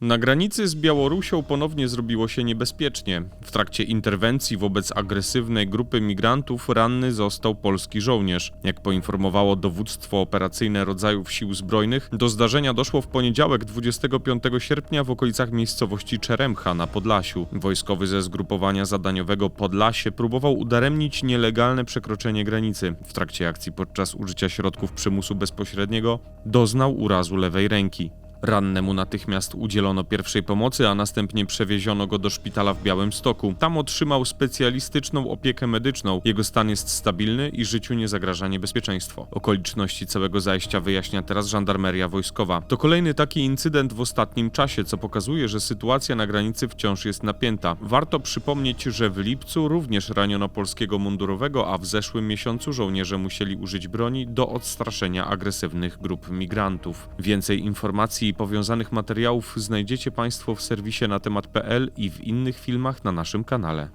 Na granicy z Białorusią ponownie zrobiło się niebezpiecznie. W trakcie interwencji wobec agresywnej grupy migrantów ranny został polski żołnierz. Jak poinformowało dowództwo operacyjne rodzajów sił zbrojnych, do zdarzenia doszło w poniedziałek 25 sierpnia w okolicach miejscowości Czeremcha na Podlasiu. Wojskowy ze zgrupowania zadaniowego Podlasie próbował udaremnić nielegalne przekroczenie granicy. W trakcie akcji podczas użycia środków przymusu bezpośredniego doznał urazu lewej ręki. Rannemu natychmiast udzielono pierwszej pomocy, a następnie przewieziono go do szpitala w Białymstoku. Tam otrzymał specjalistyczną opiekę medyczną. Jego stan jest stabilny i życiu nie zagraża niebezpieczeństwo. Okoliczności całego zajścia wyjaśnia teraz żandarmeria wojskowa. To kolejny taki incydent w ostatnim czasie, co pokazuje, że sytuacja na granicy wciąż jest napięta. Warto przypomnieć, że w lipcu również raniono polskiego mundurowego, a w zeszłym miesiącu żołnierze musieli użyć broni do odstraszenia agresywnych grup migrantów. Więcej informacji powiązanych materiałów znajdziecie Państwo w serwisie na temat.pl i w innych filmach na naszym kanale.